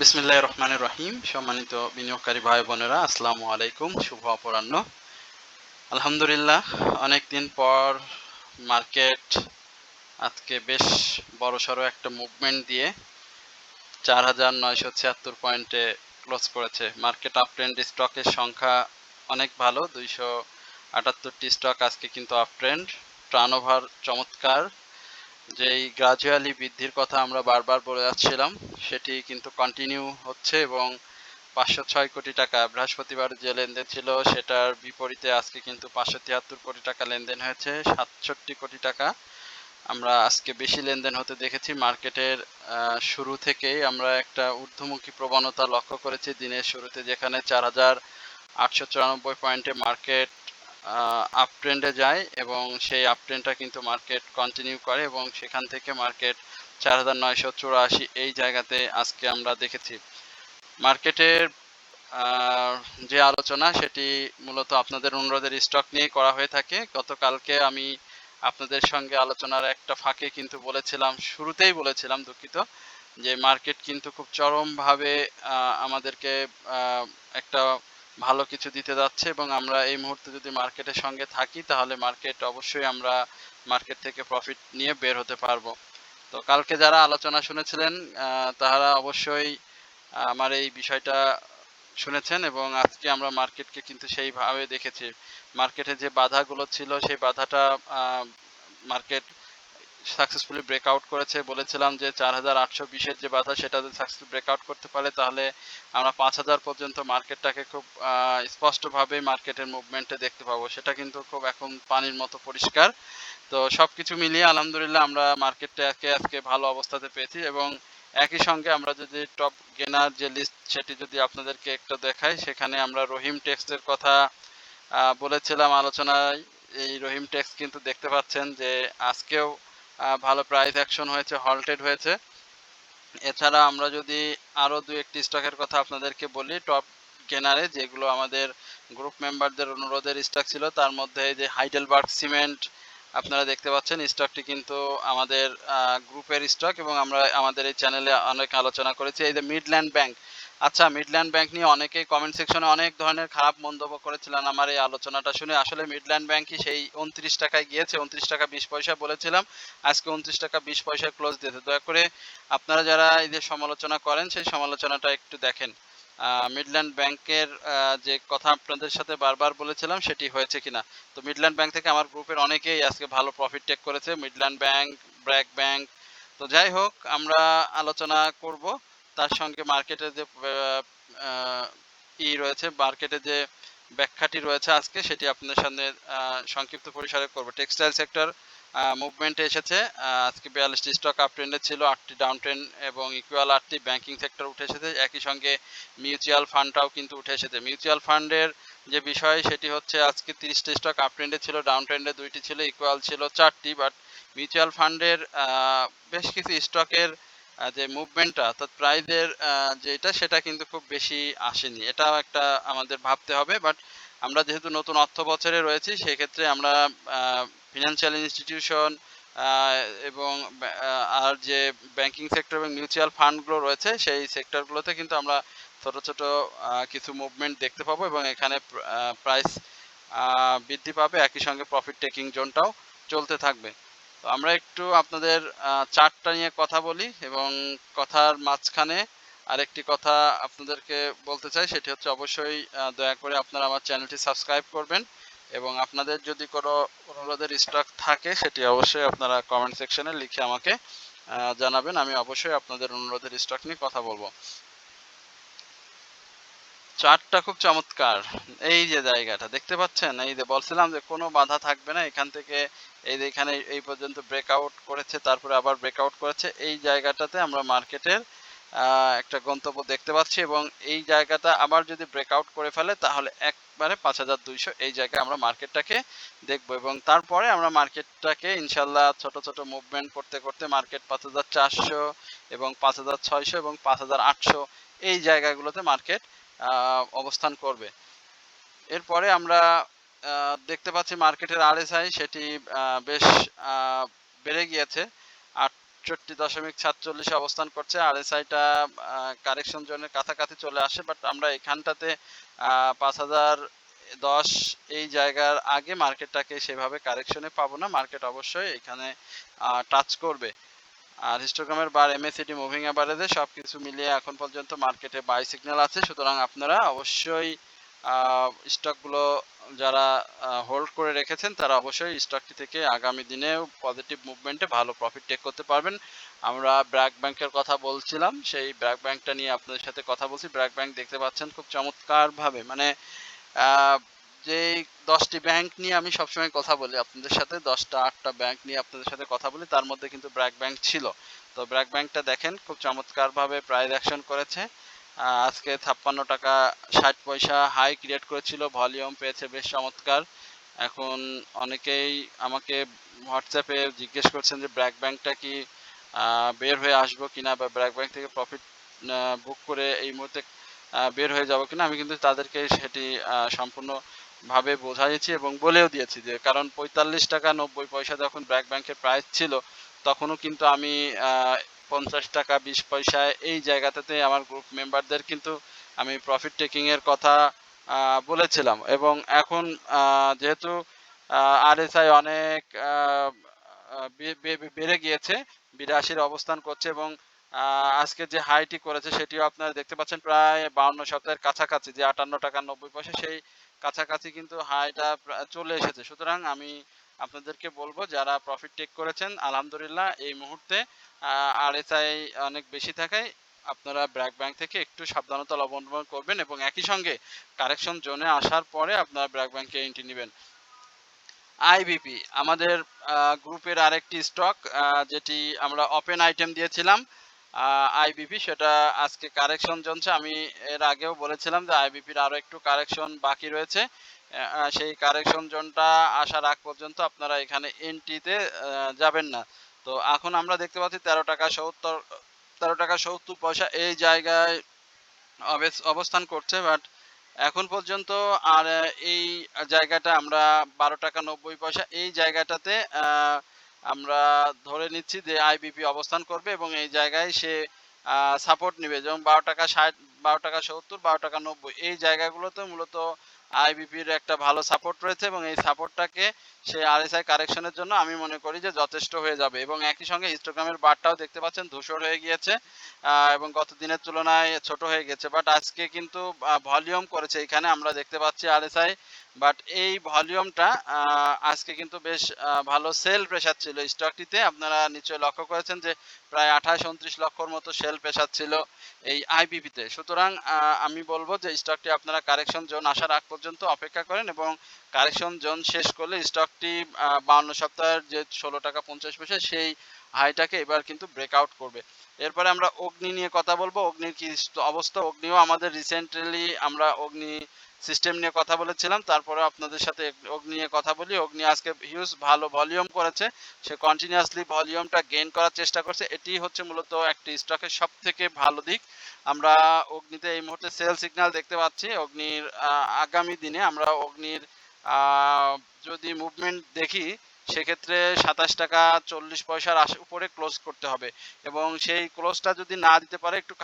বিসমিল্লাহ রহমানের রহিম। সম্মানিত বিনিয়োগকারী ভাই বোনেরা, আসসালামু আলাইকুম। শুভ অপরাহ্ন। আলহামদুলিল্লাহ অনেক দিন পর মার্কেট আজকে বেশ বড়সড় একটা মুভমেন্ট দিয়ে চার হাজার নয়শো ছিয়াত্তর পয়েন্টে ক্লোজ করেছে। মার্কেট আপ ট্রেন্ড স্টকের সংখ্যা অনেক ভালো, দুইশো আটাত্তরটি স্টক আজকে কিন্তু আপ ট্রেন্ড। টার্নওভার চমৎকার। যেই গ্রাজুয়ালি বৃদ্ধির কথা আমরা বারবার বলে যাচ্ছিলাম, সেটি কিন্তু কন্টিনিউ হচ্ছে এবং পাঁচশো ছয় কোটি টাকা বৃহস্পতিবার যে লেনদেন ছিল, সেটার বিপরীতে আজকে কিন্তু পাঁচশো তিয়াত্তর কোটি টাকা লেনদেন হয়েছে। সাতষট্টি কোটি টাকা আমরা আজকে বেশি লেনদেন হতে দেখেছি। মার্কেটের শুরু থেকেই আমরা একটা ঊর্ধ্বমুখী প্রবণতা লক্ষ্য করেছি। দিনের শুরুতে যেখানে চার হাজার আটশো চুরানব্বই পয়েন্টে মার্কেট আপ ট্রেন্ডে যায় এবং সেই আপ ট্রেন্ডটা কিন্তু মার্কেট কন্টিনিউ করে এবং সেখান থেকে মার্কেট চার হাজার নয়শো চুরাশি এই জায়গাতে আজকে আমরা দেখেছি। মার্কেটের যে আলোচনা সেটি মূলত আপনাদের অনুরোধের স্টক নিয়ে করা হয়ে থাকে। গতকালকে আমি আপনাদের সঙ্গে আলোচনার একটা ফাঁকে কিন্তু বলেছিলাম, শুরুতেই বলেছিলাম দুঃখিত, যে মার্কেট কিন্তু খুব চরমভাবে আমাদেরকে একটা ভালো কিছু দিতে যাচ্ছে এবং আমরা এই মুহূর্তে যদি মার্কেটের সঙ্গে থাকি, তাহলে মার্কেট অবশ্যই আমরা মার্কেট থেকে প্রফিট নিয়ে বের হতে পারব। তো কালকে যারা আলোচনা শুনেছিলেন তারা অবশ্যই আমার এই বিষয়টা শুনেছেন এবং আজকে আমরা মার্কেটকে কিন্তু সেইভাবে দেখেছি। মার্কেটে যে বাধাগুলো ছিল, সেই বাধাটা মার্কেট সাকসেসফুলি ব্রেকআউট করেছে। বলেছিলাম যে চার হাজার আটশো বিশের যে বাধা সেটা যদি সাকসেসফুলি ব্রেকআউট করতে পারে, তাহলে আমরা পাঁচ হাজার পর্যন্ত মার্কেটটাকে খুব স্পষ্টভাবে মার্কেটের মুভমেন্টে দেখতে পাবো। সেটা কিন্তু খুব এখন পানির মতো পরিষ্কার। তো সব কিছু মিলিয়ে আলহামদুলিল্লাহ আমরা মার্কেটটাকে আজকে ভালো অবস্থাতে পেয়েছি এবং একই সঙ্গে আমরা যদি টপ গেনার যে লিস্ট সেটি যদি আপনাদেরকে একটু দেখাই, সেখানে আমরা রহিম টেক্সটের কথা বলেছিলাম আলোচনায়। এই রহিম টেক্স কিন্তু দেখতে পাচ্ছেন যে আজকেও ভালো প্রাইস অ্যাকশন হয়েছে হল্টেড হয়েছে। এছাড়া আমরা যদি আরও দু একটি স্টকের কথা আপনাদেরকে বলি টপ কেনারে যেগুলো আমাদের গ্রুপ মেম্বারদের অনুরোধের স্টক ছিল, তার মধ্যে যে হাইডেলবার্গ সিমেন্ট আপনারা দেখতে পাচ্ছেন স্টকটি কিন্তু আমাদের গ্রুপের স্টক এবং আমরা আমাদের এই চ্যানেলে অনেক আলোচনা করেছি। এই যে মিডল্যান্ড ব্যাংক আচ্ছা মিডল্যান্ড ব্যাংক নিয়ে অনেকেই কমেন্ট সেকশনে অনেক ধরনের খারাপ মন্তব্য করেছিলেন আমার এই আলোচনাটা শুনে। আসলে মিডল্যান্ড ব্যাংকই সেই উনত্রিশ টাকায় গিয়েছে উনত্রিশ টাকা বিশ পয়সা বলেছিলাম। আজকে উনত্রিশ টাকা বিশ পয়সায় ক্লোজ দিয়েছে। দয়া করে আপনারা যারা এই যে সমালোচনা করেন, সেই সমালোচনাটা একটু দেখেন। মিডল্যান্ড ব্যাংকের যে কথা আপনাদের সাথে বারবার বলেছিলাম সেটি হয়েছে কিনা। তো মিডল্যান্ড ব্যাংক থেকে আমার গ্রুপের অনেকেই আজকে ভালো প্রফিট টেক করেছে। মিডল্যান্ড ব্যাংক ব্র্যাক ব্যাংক তো যাই হোক, আমরা আলোচনা করব। তার সঙ্গে মার্কেটে যে ই রয়েছে মার্কেটে যে ব্যাখ্যাটি রয়েছে আজকে, সেটি আপনাদের সামনে সংক্ষিপ্ত পরিসরে করব। টেক্সটাইল সেক্টর মুভমেন্টে এসেছে। আজকে বিয়াল্লিশটি স্টক আপ ট্রেন্ডে ছিল, আটটি ডাউন ট্রেন্ড এবং ইকুয়াল আটটি ব্যাংকিং সেক্টর উঠে এসেছে। একই সঙ্গে মিউচুয়াল ফান্ডটাও কিন্তু উঠে এসেছে। মিউচুয়াল ফান্ডের যে বিষয়, সেটি হচ্ছে আজকে তিরিশটি স্টক আপ ট্রেন্ডে ছিল ডাউন ট্রেন্ডে দুইটি ছিল ইকুয়াল ছিল চারটি। বাট মিউচুয়াল ফান্ডের বেশ কিছু স্টকের যে মুভমেন্টটা অর্থাৎ প্রাইজের যেটা, সেটা কিন্তু খুব বেশি আসেনি। এটাও একটা আমাদের ভাবতে হবে। বাট আমরা যেহেতু নতুন অর্থ বছরে রয়েছি, সেক্ষেত্রে আমরা ফিনান্সিয়াল ইনস্টিটিউশন এবং আর যে ব্যাংকিং সেক্টর এবং মিউচুয়াল ফান্ডগুলো রয়েছে, সেই সেক্টরগুলোতে কিন্তু আমরা ছোট ছোট কিছু মুভমেন্ট দেখতে পাবো এবং এখানে প্রাইস বৃদ্ধি পাবে। একই সঙ্গে প্রফিট টেকিং জোনটাও চলতে থাকবে। তো আমরা একটু আপনাদের চার্টটা নিয়ে কথা বলি এবং কথার মাঝখানে আরেকটি কথা আপনাদেরকে বলতে চাই, সেটি হচ্ছে অবশ্যই দয়া করে আপনারা আমার চ্যানেলটি সাবস্ক্রাইব করবেন এবং আপনাদের যদি কোনো অনুরোধের স্টক থাকে, সেটি অবশ্যই আপনারা কমেন্ট সেকশনে লিখে আমাকে জানাবেন। আমি অবশ্যই আপনাদের অনুরোধের স্টক নিয়ে কথা বলব। চার্টটা খুব চমৎকার। এই যে জায়গাটা, দেখতে পাচ্ছেন? এই যে বলছিলাম যে কোনো বাধা থাকবে না, এখান থেকে এই যে এখানে এই পর্যন্ত ব্রেকআউট করেছে, তারপরে আবার ব্রেকআউট করেছে। এই জায়গাটাতে আমরা মার্কেটের একটা গন্তব্য দেখতে পাচ্ছি এবং এই জায়গাটা আবার যদি ব্রেকআউট করে ফেলে, তাহলে একবারে পাঁচ হাজার দুইশো এই জায়গায় আমরা মার্কেটটাকে দেখব এবং তারপরে আমরা মার্কেটটাকে ইনশাল্লাহ ছোট ছোট মুভমেন্ট করতে করতে মার্কেট পাঁচ হাজার চারশো এবং পাঁচ হাজার ছয়শো এবং পাঁচ হাজার আটশো এই জায়গাগুলোতে মার্কেট অবস্থান করবে। এরপরে আমরা দেখতে পাচ্ছি মার্কেটের আরএসআই সেটি বেশ বেড়ে গিয়েছে। আট আটষট্টি দশমিক সাতচল্লিশে অবস্থান করছে। আর এস আইটা কারেকশন জোনের কাছাকাছি চলে আসে, বাট আমরা এখানটাতে পাঁচ হাজার দশ এই জায়গার আগে মার্কেটটাকে সেভাবে কারেকশনে পাবো না। মার্কেট অবশ্যই এখানে টাচ করবে। আর হিস্টোগ্রামের বার এমএসিডি মুভিং অ্যাভারেজে সব কিছু মিলিয়ে এখন পর্যন্ত মার্কেটে বাই সিগন্যাল আছে। সুতরাং আপনারা অবশ্যই স্টকগুলো যারা হোল্ড করে রেখেছেন, তারা অবশ্যই স্টকটি থেকে আগামী দিনে পজিটিভ মুভমেন্টে ভালো প্রফিট টেক করতে পারবেন। আমরা ব্র্যাক ব্যাংকের কথা বলছিলাম, সেই ব্র্যাক ব্যাংকটা নিয়ে আপনাদের সাথে কথা বলছি। ব্র্যাক ব্যাংক দেখতে পাচ্ছেন খুব চমৎকারভাবে মানে যে দশটি ব্যাংক নিয়ে আমি সবসময় কথা বলি আপনাদের সাথে, দশটা, আটটা ব্যাংক নিয়ে আপনাদের সাথে কথা বলি, তার মধ্যে কিন্তু ব্র্যাক ব্যাংক ছিল। তো ব্র্যাক ব্যাংকটা দেখেন খুব চমৎকারভাবে প্রাইস অ্যাকশন করেছে। আজকে ছাপ্পান্ন টাকা ষাট পয়সা হাই ক্রিয়েট করেছিল ভলিউম পেয়েছে বেশ চমৎকার। এখন অনেকেই আমাকে হোয়াটসঅ্যাপে জিজ্ঞেস করছেন যে ব্র্যাক ব্যাংকটা কি বের হয়ে আসব কিনা বা ব্র্যাক ব্যাংক থেকে প্রফিট বুক করে এই মুহূর্তে বের হয়ে যাব কিনা, আমি কিন্তু তাদেরকে সেটি সম্পূর্ণভাবে বোঝাইছি এবং বলেও দিয়েছি যে, কারণ পঁয়তাল্লিশ টাকা নব্বই পয়সা যখন ব্র্যাক ব্যাংকের প্রাইস ছিল, তখনও কিন্তু আমি পঞ্চাশ টাকা, বিশ পয়সায় এই জায়গাটাতে আমার গ্রুপ মেম্বারদের কিন্তু আমি প্রফিট টেকিংয়ের কথা বলেছিলাম। এবং এখন যেহেতু আরএসআই অনেক বেড়ে গিয়েছে, বিরাশির অবস্থান করছে এবং আজকে যে হাইটি করেছে সেটিও আপনারা দেখতে পাচ্ছেন প্রায় বাউন্ন সপ্তাহের কাছাকাছি, যে আটান্ন টাকা নব্বই পয়সা সেই কাছাকাছি কিন্তু হাইটা চলে এসেছে। সুতরাং আমি আপনাদেরকে বলব, যারা প্রফিট টেক করেছেন, আলহামদুলিল্লাহ এই মুহূর্তে আরএসআই অনেক বেশি থাকায় আপনারা ব্র্যাক ব্যাংক থেকে একটু সাবধানতা অবলম্বন করবেন এবং একই সঙ্গে কারেকশন জোনে আসার পরে আপনারা ব্র্যাক ব্যাংকে এন্ট্রি নেবেন। আইবিপি আমাদের গ্রুপের আরেকটি স্টক যেটি আমরা ওপেন আইটেম দিয়েছিলাম আইবিপি সেটা আজকে কারেকশন জমছে। আমি এর আগেও বলেছিলাম যে আইবিপির আরও একটু কারেকশন বাকি রয়েছে। সেই কারেকশন জোনটা আসার আগ পর্যন্ত আপনারা এখানে এন্ট্রিতে যাবেন না। তো এখন আমরা দেখতে পাচ্ছি তেরো টাকা সত্তর, তেরো টাকা সত্তর পয়সা এই জায়গায় অবস্থান করছে বাট এখন পর্যন্ত আর এই জায়গাটা আমরা বারো টাকা নব্বই পয়সা এই জায়গাটাতে আমরা ধরে নিচ্ছি যে আইবিপি অবস্থান করবে এবং এই জায়গায় সে সাপোর্ট নেবে। যেমন বারো টাকা ষাট, বারো টাকা সত্তর, বারো টাকা নব্বই এই জায়গাগুলোতে মূলত আইবিপির একটা ভালো সাপোর্ট রয়েছে এবং এই সাপোর্টটাকে সে আরএসআই কারেকশনের জন্য আমি মনে করি যে যথেষ্ট হয়ে যাবে। এবং একই সঙ্গে হিস্টোগ্রামের বারটাও দেখতে পাচ্ছেন, ধূসর হয়ে গিয়েছে এবং গত দিনের তুলনায় ছোট হয়ে গেছে। বাট আজকে কিন্তু ভলিউম করেছে এখানে, আমরা দেখতে পাচ্ছি আরএসআই বাট এই ভলিউমটা আজকে কিন্তু বেশ ভালো সেল প্রেশার ছিল। স্টকটিতে আপনারা নিশ্চয়ই লক্ষ্য করেছেন যে প্রায় আঠাশ, উনত্রিশ লক্ষর মতো সেল প্রেশার ছিল এই আইবিপিতে সুতরাং আমি বলব যে স্টকটি আপনারা কারেকশন জোন আসার আগ পর্যন্ত অপেক্ষা করেন এবং কারেকশন জোন শেষ করলে স্টকটি বাউন্ন সপ্তাহের যে ষোলো টাকা পঞ্চাশ পয়সা সেই হাইটাকে এবার কিন্তু ব্রেকআউট করবে। এরপরে আমরা অগ্নি নিয়ে কথা বলব। অগ্নির কি অবস্থা? অগ্নিও আমাদের রিসেন্টলি আমরা অগ্নি সিস্টেম নিয়ে কথা বলেছিলাম, তারপরে আপনাদের সাথে অগ্নি নিয়ে কথা বলি। অগ্নি আজকে হিউজ ভালো ভলিউম করেছে। সে কন্টিনিউয়াসলি ভলিউমটা গেইন করার চেষ্টা করছে। এটি হচ্ছে মূলত একটি স্টকের সব থেকে ভালো দিক। আমরা অগ্নিতে এই মুহূর্তে সেল সিগন্যাল দেখতে পাচ্ছি। অগ্নির আগামী দিনে আমরা অগ্নির যদি মুভমেন্ট দেখি সেক্ষেত্রে সাতাশ টাকা চল্লিশ পয়সার উপরে ক্লোজ করতে হবে। এবং সেই ক্লোজটা যদি না দিতে পারে, একটু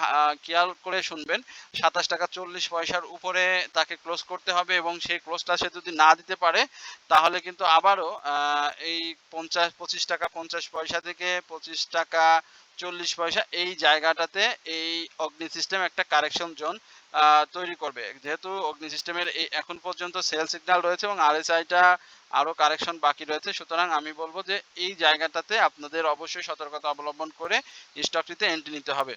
খেয়াল করে শুনবেন, সাতাশ টাকা চল্লিশ পয়সার উপরে তাকে ক্লোজ করতে হবে এবং সেই ক্লোজটা সে যদি না দিতে পারে, তাহলে কিন্তু আবারও এই পঞ্চাশ, পঁচিশ টাকা পঞ্চাশ পয়সা থেকে পঁচিশ টাকা চল্লিশ পয়সা এই জায়গাটাতে এই অগ্নি সিস্টেম একটা কারেকশন জোন তৈরি করবে। যেহেতু অগ্নি সিস্টেমের এই এখন পর্যন্ত সেল সিগন্যাল রয়েছে এবং আরএসআইটা আরও কারেকশন বাকি রয়েছে। সুতরাং আমি বলব যে এই জায়গাটাতে আপনাদের অবশ্যই সতর্কতা অবলম্বন করে স্টকটিতে এন্ট্রি নিতে হবে।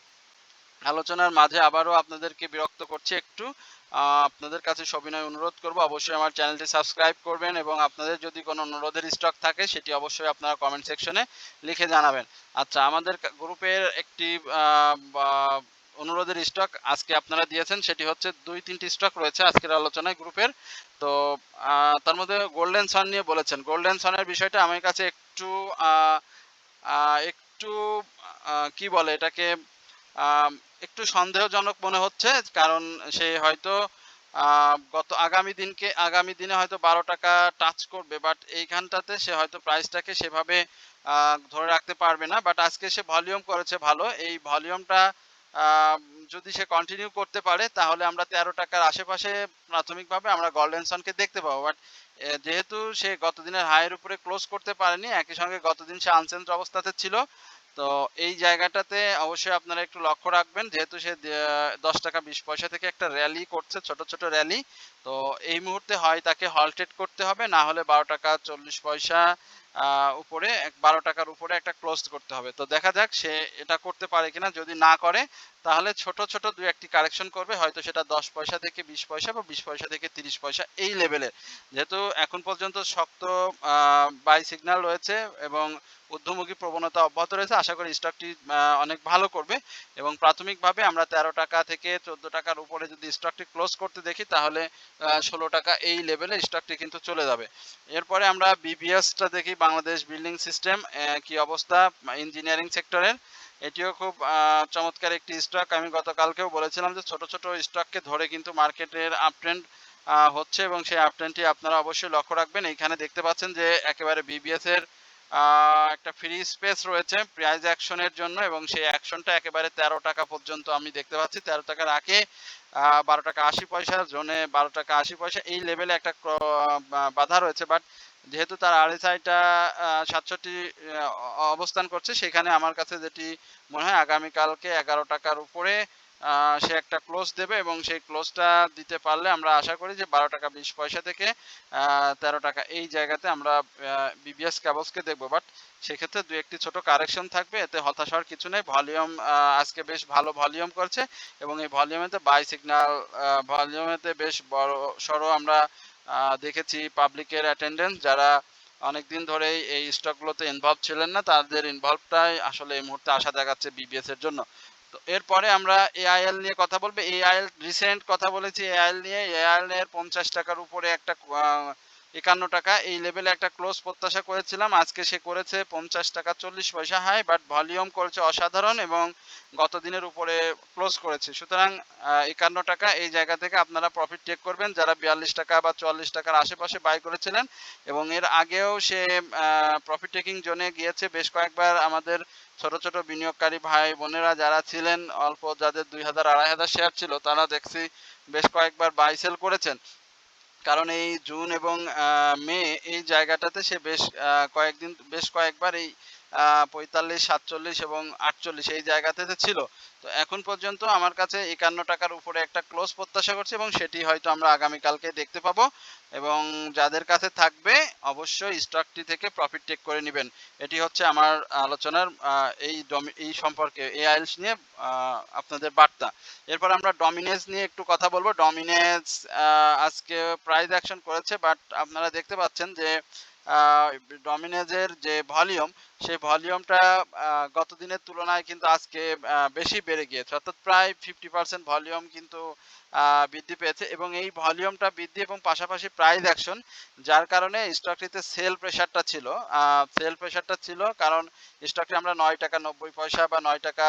আলোচনার মাঝে আবারও আপনাদেরকে বিরক্ত করছি একটু। আপনাদের কাছে সবিনয় অনুরোধ করব, অবশ্যই আমার চ্যানেলটি সাবস্ক্রাইব করবেন এবং আপনাদের যদি কোনো অনুরোধের স্টক থাকে, সেটি অবশ্যই আপনারা কমেন্ট সেকশনে লিখে জানাবেন। আচ্ছা আমাদের গ্রুপের একটি অনুরোধের স্টক আজকে আপনারা দিয়েছেন, সেটি হচ্ছে দুই, তিনটি স্টক রয়েছে আজকের আলোচনায় গ্রুপের। তো তার মধ্যে গোল্ডেন সন নিয়ে বলেছেন। গোল্ডেন সনের বিষয়টা আমার কাছে একটু একটু কি বলে এটাকে একটু সন্দেহজনক মনে হচ্ছে, কারণ সে হয়তো গত আগামী দিনকে, আগামী দিনে হয়তো বারো টাকা টাচ করবে বাট এইখানটাতে সে হয়তো প্রাইসটাকে সেভাবে ধরে রাখতে পারবে না বাট আজকে সে ভলিউম করেছে ভালো। এই ভলিউমটা যদি সে কন্টিনিউ করতে পারে, তাহলে আমরা তেরো টাকার আশেপাশে প্রাথমিকভাবে আমরা গোল্ডেন সনকে দেখতে পাবো। বাট যেহেতু সে গতদিনের হাইয়ের উপরে ক্লোজ করতে পারেনি, একই সঙ্গে গতদিন সে আনচেঞ্জ অবস্থাতে ছিল, তো এই জায়গাটাতে অবশ্যই আপনারা একটু লক্ষ্য রাখবেন, যেহেতু সে দশ টাকা বিশ পয়সা থেকে একটা র্যালি করছে, ছোট ছোট র্যালি তো এই মুহূর্তে হয় তাকে হলটেড করতে হবে, না হলে বারো টাকা চল্লিশ পয়সা উপরে বারো টাকার উপরে একটা ক্লোজ করতে হবে। তো দেখা যাক সে এটা করতে পারে কিনা। যদি না করে, তাহলে ছোট ছোট দু একটি কারেকশন করবে। হয়তো সেটা দশ পয়সা থেকে বিশ পয়সা বা বিশ পয়সা থেকে তিরিশ পয়সা এই লেভেলে যেহেতু এখন পর্যন্ত শক্ত বাই সিগনাল রয়েছে এবং ঊর্ধ্বমুখী প্রবণতা অব্যাহত রয়েছে। আশা করি স্টকটি অনেক ভালো করবে এবং প্রাথমিকভাবে আমরা তেরো টাকা থেকে চোদ্দ টাকার উপরে যদি স্টকটি ক্লোজ করতে দেখি, তাহলে ষোলো টাকা এই লেভেলে স্টকটি কিন্তু চলে যাবে। এরপরে আমরা বিবিএসটা দেখি, বাংলাদেশ বিল্ডিং সিস্টেম কি অবস্থা ইঞ্জিনিয়ারিং সেক্টরের এটিও খুব চমৎকার একটি স্টক আমি গতকালকেও বলেছিলাম যে ছোট ছোট স্টককে ধরে কিন্তু মার্কেটের আপট্রেন্ড হচ্ছে এবং সেই আপট্রেন্ডটি আপনারা অবশ্যই লক্ষ্য রাখবেন। এইখানে দেখতে পাচ্ছেন যে একেবারে বিবিএস এর একটা ফ্রি স্পেস রয়েছে প্রাইজ অ্যাকশনের জন্য এবং সেই অ্যাকশনটা একেবারে তেরো টাকা পর্যন্ত আমি দেখতে পাচ্ছি। তেরো টাকার আগে বারো টাকা আশি পয়সা, জোনে বারো টাকা আশি পয়সা, এই লেভেলে একটা বাধা রয়েছে। বাট যেহেতু তার আরএসআইটা সাতষট্টি অবস্থান করছে, সেখানে আমার কাছে যেটি মনে হয় আগামীকালকে এগারো টাকার উপরে সে একটা ক্লোজ দেবে এবং সেই ক্লোজটা দিতে পারলে আমরা আশা করি যে বারো টাকা বিশ পয়সা থেকে তেরো টাকা এই জায়গাতে আমরা বিবিএস ক্যাবলসকে দেখব। বাট সেক্ষেত্রে দু একটি ছোট কারেকশন থাকবে, এতে হতাশ হওয়ার কিছু নেই। ভলিউম আজকে বেশ ভালো ভলিউম করছে এবং এই ভলিউমেতে বাই সিগন্যাল ভলিউমেতে বেশ বড় সড়ো আমরা দেখেছি পাবলিকের অ্যাটেন্ডেন্স যারা অনেক দিন ধরেই এই স্টকগুলোতে ইনভলভ ছিলেন না, তাদের ইনভলভটাই আসলে এই মুহূর্তে আশা দেখাচ্ছে বিবিএস এর জন্য। তো এরপরে আমরা এআইএল নিয়ে কথা বলব। এআইএল রিসেন্ট কথা বলেছি। এআইএল নিয়ে এআইএল এর পঞ্চাশ টাকার উপরে একটা একান্ন টাকা। এই লেভেলে একটা ক্লোজ প্রত্যাশা করেছিলাম। আজকে সে করেছে পঞ্চাশ টাকা চল্লিশ পয়সা হাই বাট ভলিউম করেছে অসাধারণ এবং গত দিনের উপরে ক্লোজ করেছে। সুতরাং একান্ন টাকা এই জায়গা থেকে আপনারা প্রফিট টেক করবেন। যারা বিয়াল্লিশ টাকা বা চুয়াল্লিশ টাকার আশেপাশে বাই করেছিলেন এবং এর আগেও সে প্রফিট টেকিং জোনে গিয়েছে। বেশ কয়েকবার আমাদের ছোট ছোট বিনিয়োগকারী ভাই বোনেরা যারা ছিলেন, অল্প যাদের দুই হাজার, আড়াই হাজার শেয়ার ছিল, তারা দেখছি বেশ কয়েকবার বাই সেল করেছেন। কারণ এই জুন এবং মে এই জায়গাটাতে সে বেশ কয়েকদিন বেশ কয়েকবার এই পঁয়তাল্লিশ, সাতচল্লিশ এবং আটচল্লিশ এই জায়গাতে ছিল। তো এখন পর্যন্ত আমার কাছে একান্ন টাকার উপরে একটা ক্লোজ প্রত্যাশা করছি এবং সেটি হয়তো আমরা আগামীকালকে দেখতে পাবো এবং যাদের কাছে থাকবে অবশ্যই স্টকটি থেকে প্রফিট টেক করে নেবেন। এটি হচ্ছে আমার আলোচনার এই এই সম্পর্কে, এই আইলস নিয়ে আপনাদের বার্তা। এরপর আমরা ডমিনেন্স নিয়ে একটু কথা বলব। ডমিনেন্স আজকে প্রাইস অ্যাকশন করেছে বাট আপনারা দেখতে পাচ্ছেন যে ডমিনেজের যে ভলিউম, সেই ভলিউমটা গত দিনের তুলনায় কিন্তু আজকে বেশি বেড়ে গিয়েছে। অর্থাৎ প্রায় ফিফটি পার্সেন্ট ভলিউম কিন্তু বৃদ্ধি পেয়েছে এবং এই ভলিউমটা বৃদ্ধি এবং পাশাপাশি প্রাইস অ্যাকশন যার কারণে স্টকটিতে সেল প্রেশারটা ছিল। সেল প্রেশারটা ছিল কারণ স্টকটি আমরা নয় টাকা নব্বই পয়সা বা নয় টাকা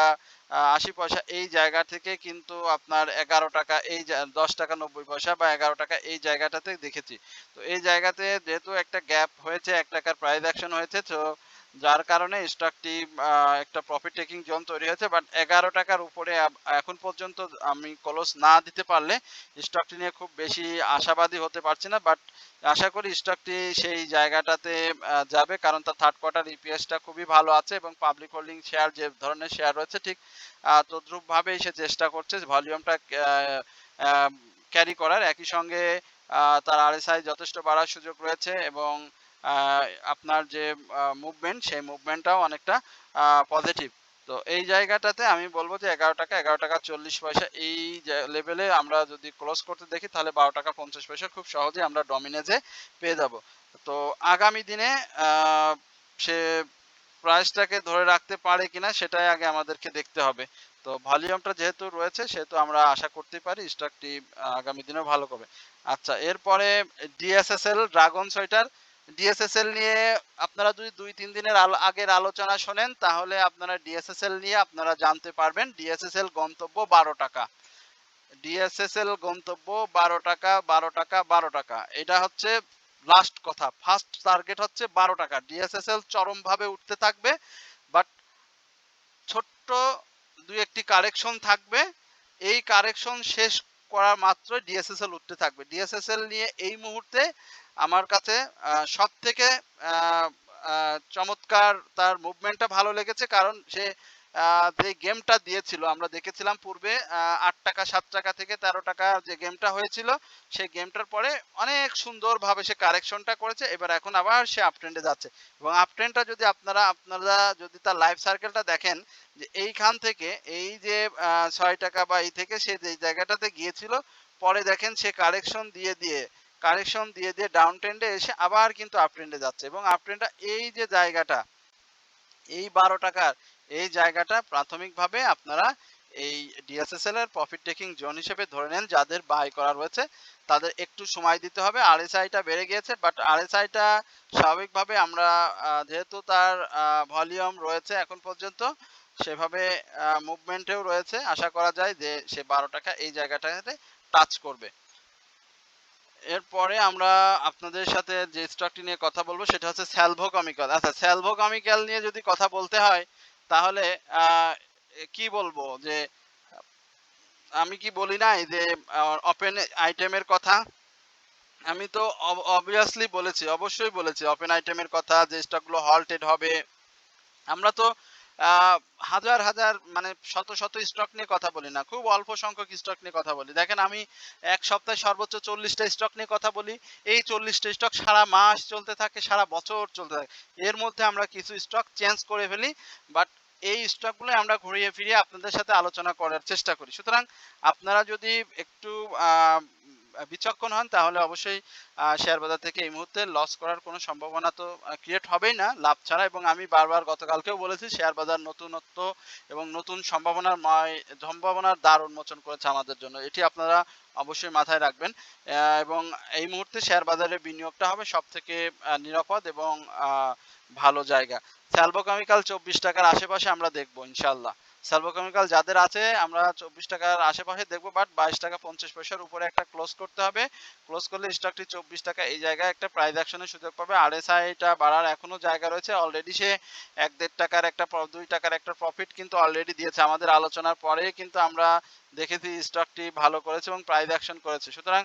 আশি পয়সা এই জায়গা থেকে কিন্তু আপনার এগারো টাকা এই দশ টাকা নব্বই পয়সা বা এগারো টাকা এই জায়গাটাতে দেখেছি। তো এই জায়গাতে যেহেতু একটা গ্যাপ হয়েছে, এক টাকার প্রাইস অ্যাকশন হয়েছে, তো যার কারণে স্টকটি একটা প্রফিট টেকিং জোন তৈরি হয়েছে বাট এগারো টাকার উপরে এখন পর্যন্ত আমি ক্লোজ না দিতে পারলে স্টকটি নিয়ে খুব বেশি আশাবাদী হতে পারছি না বাট আশা করি স্টকটি সেই জায়গাটাতে যাবে, কারণ তার থার্ড কোয়ার্টার ইপিএসটা খুবই ভালো আছে এবং পাবলিক হোল্ডিং শেয়ার যে ধরনের শেয়ার রয়েছে ঠিক তদ্রুপ ভাবেই সে চেষ্টা করছে ভলিউমটা ক্যারি করার। একই সঙ্গে তার আরএসআই যথেষ্ট বাড়ার সুযোগ রয়েছে এবং আপনার যে মুভমেন্ট সেই মুভমেন্টটাও অনেকটা পজিটিভ তো এই জায়গাটাতে আমি বলব যে, এগারো টাকা এগারো টাকা চল্লিশ পয়সা, এই লেভেলে আমরা যদি ক্লোজ করতে দেখি, তাহলে বারো টাকা পঞ্চাশ পয়সা খুব সহজে আমরা ডমিনেজে পেয়ে যাব। তো আগামী দিনে সে প্রাইসটাকে ধরে রাখতে পারে কিনা, সেটাই আগে আমাদেরকে দেখতে হবে। তো ভলিউমটা যেহেতু রয়েছে, সেহেতু আমরা আশা করতে পারি স্টকটি আগামী দিনেও ভালো করবে। আচ্ছা এরপরে ডিএসএসএল ড্রাগন সোয়েটার ডিএসএসএল নিয়ে আপনারা যদি দুই, তিন দিনের আগের আলোচনা শোনেন, তাহলে আপনারা ডিএসএসএল নিয়ে আপনারা জানতে পারবেন। ডিএসএসএল গন্তব্য বারো টাকা। ডিএসএসএল গন্তব্য বারো টাকা বারো টাকা বারো টাকা। এটা হচ্ছে লাস্ট কথা। ফার্স্ট টার্গেট হচ্ছে বারো টাকা। ডিএসএসএল চরমভাবে উঠতে থাকবে বাট ছোট্ট দুই একটি কারেকশন থাকবে। এই কারেকশন শেষ করা মাত্র ডিএসএসএল উঠতে থাকবে। ডিএসএসএল নিয়ে এই মুহূর্তে আমার কাছে সব থেকে চমৎকার তার মুভমেন্টটা ভালো লেগেছে কারণ সে যে গেমটা দিয়েছিল, আমরা দেখেছিলাম পূর্বে আট টাকা, সাত টাকা থেকে তেরো টাকা যে গেমটা হয়েছিল, সেই গেমটার পরে অনেক সুন্দরভাবে সে কারেকশনটা করেছে, এবার এখন আবার সে আপট্রেন্ডে যাচ্ছে। এবং আপট্রেন্ডটা যদি আপনারা আপনারা যদি তার লাইফ সার্কেলটা দেখেন, যে এইখান থেকে, এই যে ছয় টাকা বা এই থেকে সে যে জায়গাটাতে গিয়েছিল, পরে দেখেন সে কারেকশন দিয়ে দিয়ে কারেকশন দিয়ে দিয়ে ডাউন ট্রেন্ডে এসে আবার কিন্তু আপ ট্রেন্ডে যাচ্ছে এবং আপ ট্রেন্ডটা এই যে জায়গাটা, এই বারো টাকার এই জায়গাটা প্রাথমিকভাবে আপনারা এই ডিএসএসএল এর প্রফিট টেকিং জোন হিসেবে ধরে নেন, যাদের বাই করা রয়েছে, তাদের একটু সময় দিতে হবে। আরএসআইটা বেড়ে গিয়েছে বাট আরএসআইটা স্বাভাবিকভাবে আমরা যেহেতু তার ভলিউম রয়েছে এখন পর্যন্ত, সেভাবে মুভমেন্টেও রয়েছে। আশা করা যায় যে সে বারো টাকা এই জায়গাটাতে টাচ করবে। এরপরে আমরা আপনাদের সাথে যে স্টকটি নিয়ে কথা বলব, সেটা হচ্ছে স্যালভো কমিক্যাল আচ্ছা স্যালভো কমিক্যাল নিয়ে যদি কথা বলতে হয়, তাহলে কি বলব যে, আমি কি বলি নাই যে ওপেন আইটেমের কথা? আমি তো অবভিয়াসলি বলেছি, অবশ্যই বলেছি ওপেন আইটেমের কথা, যে স্টকগুলো হল্টেড হবে। আমরা তো হাজার হাজার মানে শত শত স্টক নিয়ে কথা বলি না, খুব অল্প সংখ্যক স্টক নিয়ে কথা বলি। দেখেন আমি এক সপ্তাহে সর্বোচ্চ চল্লিশটা স্টক নিয়ে কথা বলি, এই চল্লিশটা স্টক সারা মাস চলতে থাকে, সারা বছর চলতে থাকে। এর মধ্যে আমরা কিছু স্টক চেঞ্জ করে ফেলি বাট এই স্টকগুলো আমরা ঘুরিয়ে ফিরিয়ে আপনাদের সাথে আলোচনা করার চেষ্টা করি। সুতরাং আপনারা যদি একটু বিচক্ষণ হন, তাহলে অবশ্যই শেয়ার বাজার থেকে এই মুহূর্তে লস করার কোনো সম্ভাবনা তো ক্রিয়েট হবেই না, লাভ ছাড়া। এবং আমি বারবার গতকালকেও বলেছি শেয়ার বাজার নতুনত্ব এবং নতুন সম্ভাবনার সম্ভাবনার দ্বার উন্মোচন করেছে আমাদের জন্য। এটি আপনারা অবশ্যই মাথায় রাখবেন। এবং এই মুহূর্তে শেয়ার বাজারে বিনিয়োগটা হবে সব থেকে নিরাপদ এবং ভালো জায়গা। স্যালভো কেমিক্যাল চব্বিশ টাকার আশেপাশে আমরা দেখব ইনশাল্লাহ সার্ভোকেমিক্যাল যাদের আছে, আমরা চব্বিশ টাকার আশেপাশে দেখব বাট বাইশ টাকা পঞ্চাশ পয়সার উপরে একটা ক্লোজ করতে হবে। ক্লোজ করলে স্টকটি চব্বিশ টাকা এই জায়গায় একটা প্রাইজ অ্যাকশনের সুযোগ পাবে। আর এস আইটা বাড়ার এখনও জায়গা রয়েছে। অলরেডি সে এক দেড় টাকার একটা, দুই টাকার একটা প্রফিট কিন্তু অলরেডি দিয়েছে আমাদের আলোচনার পরে। কিন্তু আমরা দেখেছি স্টকটি ভালো করেছে এবং প্রাইস অ্যাকশন করেছে। সুতরাং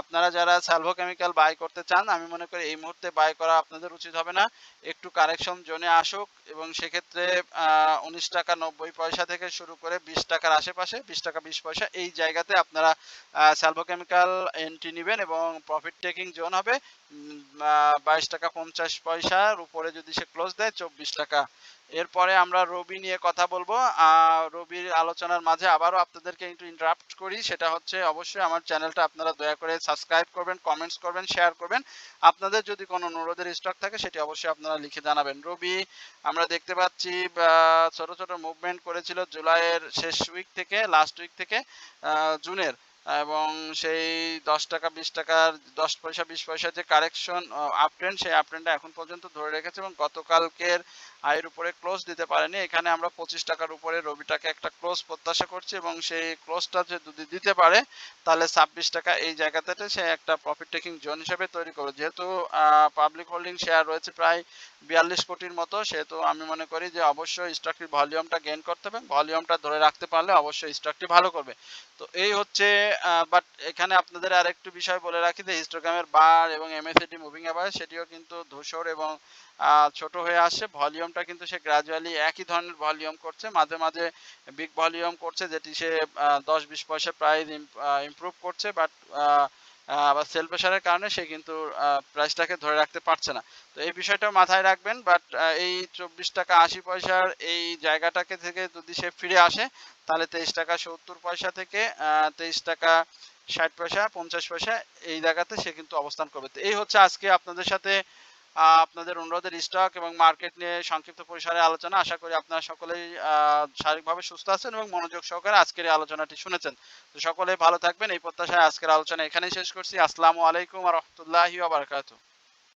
আপনারা যারা স্যালভো কেমিক্যাল বাই করতে চান, আমি মনে করি এই মুহূর্তে বাই করা আপনাদের উচিত হবে না। একটু কারেকশন জোনে আসুক এবং সেক্ষেত্রে উনিশ টাকা নব্বই পয়সা থেকে শুরু করে বিশ টাকার আশেপাশে, বিশ টাকা বিশ পয়সা এই জায়গাতে আপনারা স্যালভো কেমিক্যাল এন্ট্রি নেবেন এবং প্রফিট টেকিং জোন হবে। বাইশ টাকা পঞ্চাশ পয়সার উপরে যদি সে ক্লোজ দেয়, চব্বিশ টাকা। এরপরে আমরা রবি নিয়ে কথা বলব। রবির আলোচনার মাঝে আবারও আপনাদেরকে একটু ইন্টারাপ্ট করি। সেটা হচ্ছে অবশ্যই আমার চ্যানেলটা আপনারা দয়া করে সাবস্ক্রাইব করবেন কমেন্টস করবেন শেয়ার করবেন। আপনাদের যদি কোনো অনুরোধের স্টক থাকে, সেটি অবশ্যই আপনারা লিখে জানাবেন। রবি, আমরা দেখতে পাচ্ছি ছোট ছোট মুভমেন্ট করেছিল জুলাইয়ের শেষ উইক থেকে লাস্ট উইক থেকে জুনের। এবং সেই দশ টাকা, বিশ টাকার দশ পয়সা, বিশ পয়সা যে কারেকশন আপট্রেন্ড সেই আপট্রেন্ডটা এখন পর্যন্ত ধরে রেখেছে এবং গতকালকের আয়ের উপরে ক্লোজ দিতে পারেনি। এখানে আমরা পঁচিশ টাকার উপরে রবিটাকে একটা ক্লোজ প্রত্যাশা করছি এবং সেই ক্লোজটা যদি দিতে পারে, তাহলে ছাব্বিশ টাকা এই জায়গাতে সে একটা প্রফিট টেকিং জোন হিসেবে তৈরি করবে। যেহেতু পাবলিক হোল্ডিং শেয়ার রয়েছে প্রায় বিয়াল্লিশ কোটির মতো, সেহেতু আমি মনে করি যে অবশ্যই স্টকটির ভলিউমটা গেইন করতে হবে ভলিউমটা ধরে রাখতে পারলে অবশ্যই স্টকটি ভালো করবে। তো এই হচ্ছে বাট এখানে আপনাদের আর একটু বিষয় বলে রাখি যে হিস্টোগ্রামের বার এবং এমএসিডি মুভিং অ্যাভারেজ সেটিও কিন্তু ধূসর এবং ছোট হয়ে আসছে। ভলিউমটা কিন্তু সে গ্রাজুয়ালি একই ধরনের ভলিউম করছে। মাঝে মাঝে বিগ ভলিউম করছে, যেটি সে দশ বিশ পয়সা প্রাইস ইমপ্রুভ করছে বাট আবার সেল প্রেশারের কারণে সে কিন্তু প্রাইসটাকে ধরে রাখতে পারছে না। তো এই বিষয়টা মাথায় রাখবেন বাট এই চব্বিশ টাকা আশি পয়সার এই জায়গাটাকে থেকে যদি সে ফিরে আসে, তাহলে তেইশ টাকা সত্তর পয়সা থেকে তেইশ টাকা ষাট পয়সা, পঞ্চাশ পয়সা এই জায়গাতে সে কিন্তু অবস্থান করবে। তো এই হচ্ছে আজকে আপনাদের সাথে আপনাদের অনুরোধের স্টক এবং মার্কেট নিয়ে সংক্ষিপ্ত পরিসরে আলোচনা। আশা করি আপনারা সকলেই শারীরিকভাবে সুস্থ আছেন এবং মনোযোগ সহকারে আজকের এই আলোচনাটি শুনেছেন। তো সকলে ভালো থাকবেন। এই প্রত্যাশায় আজকের আলোচনা এখানেই শেষ করছি। আসসালামু আলাইকুম রহমতুল্লাহি বারকাতু